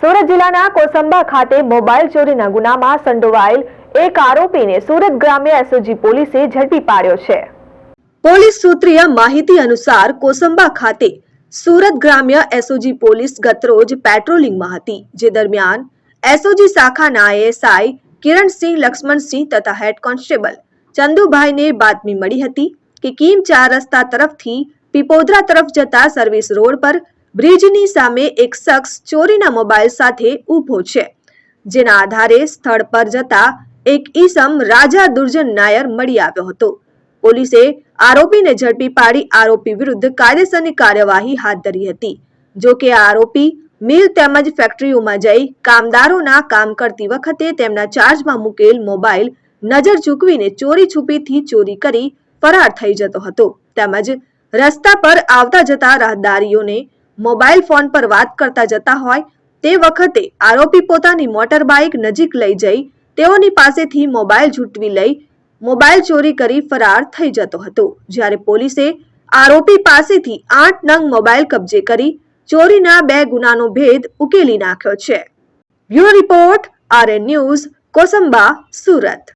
સુરત જિલ્લાના કોસંબા ખાતે મોબાઈલ ચોરીના ગુનામાં સંડોવાયેલ એક આરોપીને સુરત ગ્રામ્ય એસઓજી પોલીસે ઝડપી પાડ્યો છે. પોલીસ સૂત્રીય માહિતી અનુસાર કોસંબા ખાતે સુરત ગ્રામ્ય એસઓજી પોલીસ ગતરોજ પેટ્રોલિંગમાં હતી, જે દરમિયાન એસઓજી શાખાના એએસઆઈ કિરણસિંહ, લક્ષ્મણસિંહ તથા હેડ કોન્સ્ટેબલ ચંદુભાઈને બાતમી મળી હતી કે કીમ ચાર રસ્તા તરફથી પીપોદરા તરફ જતા સર્વિસ રોડ પર બ્રિજની સામે એક શખ્સ ચોરીના મોબાઈલ સાથે ઊભો છે. જેના આધારે સ્થળ પર જતા એક ઈસમ રાજા દુર્જન નાયર મળી આવ્યો હતો. પોલીસે આરોપીને ઝડપી પાડી આરોપી વિરુદ્ધ કાયદેસરની કાર્યવાહી હાથ ધરી હતી. જો કે આરોપી મિલ તેમજ ફેક્ટરીઓમાં જઈ કામદારોના કામ કરતી વખતે તેમના ચાર્જમાં મૂકેલ મોબાઈલ નજર ચૂકવીને ચોરી છુપીથી ચોરી કરી ફરાર થઈ જતો હતો. તેમજ રસ્તા પર આવતા જતા રાહદારીઓને મોબાઈલ ફોન પર વાત કરતા જતા હોય, તે વખતે આરોપી પોતાની મોટર બાઇક નજીક લઈ જઈ, તેઓની પાસેથી મોબાઈલ ઝૂંટવી લઈ, મોબાઈલ ચોરી કરી ફરાર થઈ જતો હતો. જ્યારે પોલીસે આરોપી પાસેથી આઠ નંગ મોબાઈલ કબજે કરી, ચોરીના બે ગુનાનો ભેદ ઉકેલી નાખ્યો છે. Bureau report, RN news, Kosamba, Surat.